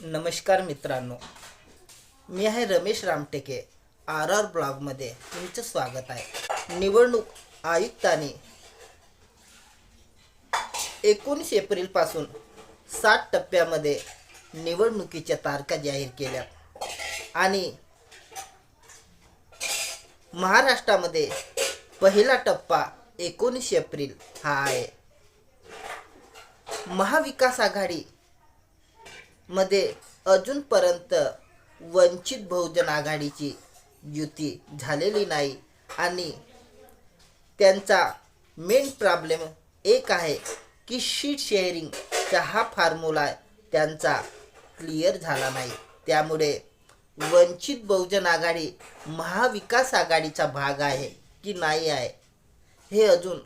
नमस्कार मित्रांनो मी आहे रमेश रामटेके आर आर ब्लॉगमध्ये तुमचं स्वागत आहे. निवडणूक आयुक्तांनी एकोणीस एप्रिलपासून सात टप्प्यामध्ये निवडणुकीच्या तारखा जाहीर केल्या आणि महाराष्ट्रामध्ये पहिला टप्पा एकोणीस एप्रिल हा आहे. महाविकास आघाडी मध्ये अजूनपर्यंत वंचित बहुजन आघाडीची युती झालेली नाही आणि त्यांचा मेन प्रॉब्लेम एक आहे की शीट शेअरिंगचा हा फॉर्म्युला त्यांचा क्लिअर झाला नाही. त्यामुळे वंचित बहुजन आघाडी महाविकास आघाडीचा भाग आहे की नाही आहे हे अजून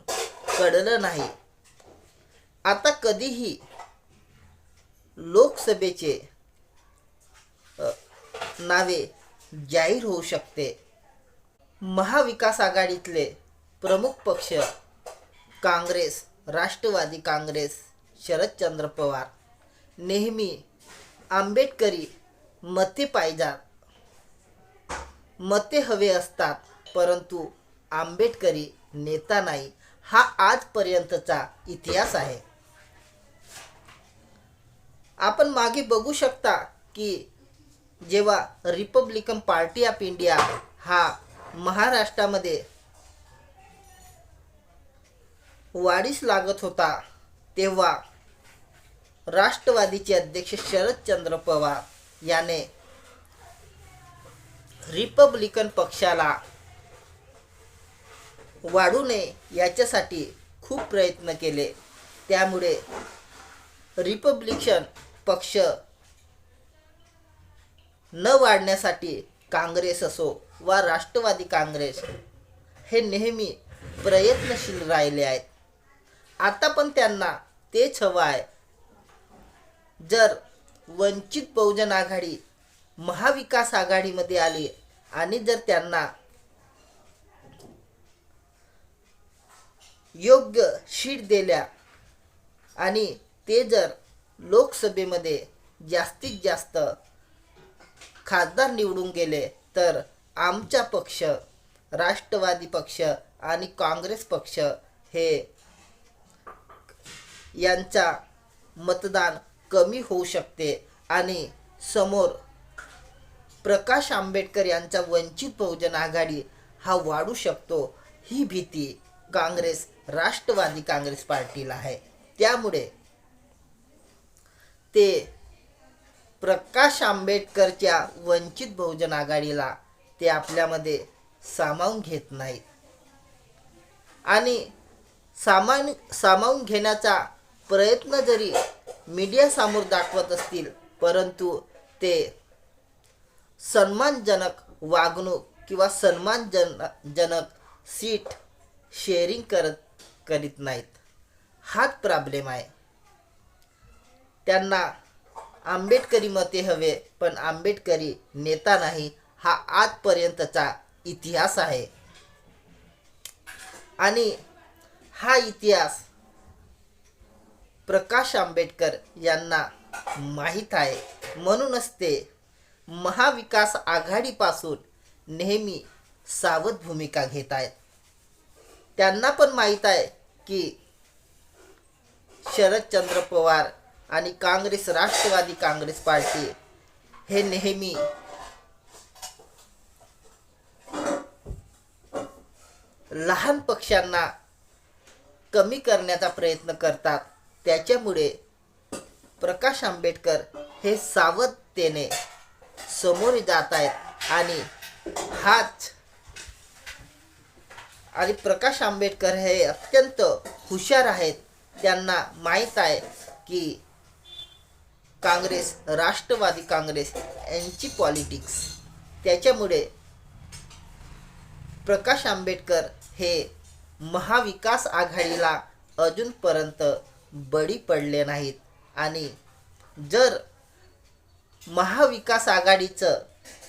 कळलं नाही. आता कधीही लोकसभेचे नावे जाहीर होऊ शकते. महाविकास आघाडीतले प्रमुख पक्ष काँग्रेस राष्ट्रवादी काँग्रेस शरदचंद्र पवार. नेहमी आंबेडकरी मते पाहिजात मते हवे असतात परंतु आंबेडकरी नेता नाही. हा आजपर्यंतचा इतिहास आहे. आपण मागे बघू शकता की जेव्हा रिपब्लिकन पार्टी ऑफ इंडिया हा महाराष्ट्रामध्ये वाढीस लागत होता तेव्हा राष्ट्रवादीचे अध्यक्ष शरदचंद्र पवार याने रिपब्लिकन पक्षाला वाढू नये याच्यासाठी खूप प्रयत्न केले. त्यामुळे रिपब्लिकन पक्ष न वाढण्यासाठी काँग्रेस असो वा राष्ट्रवादी काँग्रेस हे नेहमी प्रयत्नशील राहिले आहेत. आता पण त्यांना तेच हवं आहे. जर वंचित बहुजन आघाडी महाविकास आघाडीमध्ये आली आणि जर त्यांना योग्य शीट दिल्या आणि ते जर लोकसभेमध्ये जास्तीत जास्त खासदार निवडून गेले तर आमचा पक्ष राष्ट्रवादी पक्ष आणि काँग्रेस पक्ष हे यांचा मतदान कमी होऊ शकते आणि समोर प्रकाश आंबेडकर यांचा वंचित बहुजन आघाडी हा वाढू शकतो ही भीती काँग्रेस राष्ट्रवादी काँग्रेस पार्टीला आहे. त्यामुळे ते प्रकाश आंबेडकरच्या वंचित बहुजन आघाडीला ते आपल्यामध्ये सामावून घेत नाहीत. आणि सामान सामावून घेण्याचा प्रयत्न जरी मीडियासमोर दाखवत असतील परंतु ते सन्मानजनक वागणूक किंवा सन्मानजन जनक सीट शेअरिंग करत करीत नाहीत. हाच प्रॉब्लेम आहे. त्यांना आंबेडकरी मते हवे पण आंबेडकरी नेता नाही हा आजपर्यंतचा इतिहास आहे. आणि हा इतिहास प्रकाश आंबेडकर यांना माहीत आहे. म्हणूनच ते महाविकास आघाडीपासून नेहमी सावध भूमिका घेत आहेत. त्यांना पण माहीत आहे की शरदचंद्र पवार आणि काँग्रेस राष्ट्रवादी काँग्रेस पार्टी हे नेहमी लहान पक्षांना कमी करण्याचा प्रयत्न करतात. त्याच्यामुळे प्रकाश आंबेडकर हे सावधतेने समोर जात आहेत आणि हाच आणि प्रकाश आंबेडकर हे अत्यंत हुशार आहेत. त्यांना माहीत आहे की काँग्रेस राष्ट्रवादी काँग्रेस यांची पॉलिटिक्स. त्याच्यामुळे प्रकाश आंबेडकर हे महाविकास आघाडीला अजूनपर्यंत बळी पडले नाहीत. आणि जर महाविकास आघाडीचं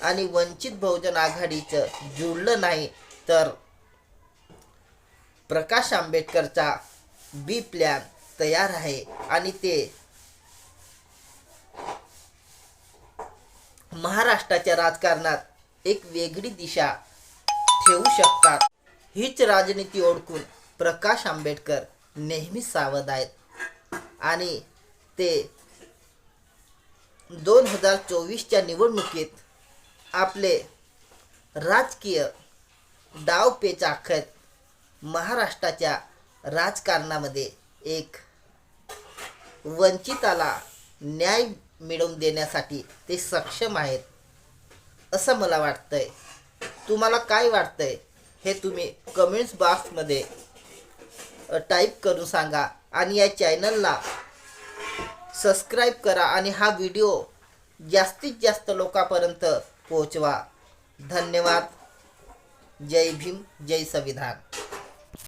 आणि वंचित बहुजन आघाडीचं जुळलं नाही तर प्रकाश आंबेडकरचा बी प्लॅन तयार आहे. आणि ते महाराष्ट्राच्या राजकारणात एक वेगळी दिशा ठेवू शकतात. हीच राजनीती ओळखून प्रकाश आंबेडकर नेहमी सावध आहेत. आणि ते दोन हजार चोवीसच्या निवडणुकीत आपले राजकीय डावपेच आखत महाराष्ट्राच्या राजकारणामध्ये एक वंचिताला न्याय मिळवून देण्यासाठी ते सक्षम आहेत. असं मला वाटतंय. तुम्हाला काय वाटतंय? हे तुम्ही कमेंट्स बॉक्समध्ये टाईप करून सांगा आणि या चॅनलला सबस्क्राईब करा आणि हा व्हिडिओ जास्तीत जास्त लोकांपर्यंत पोहोचवा. धन्यवाद. जय भीम जय संविधान.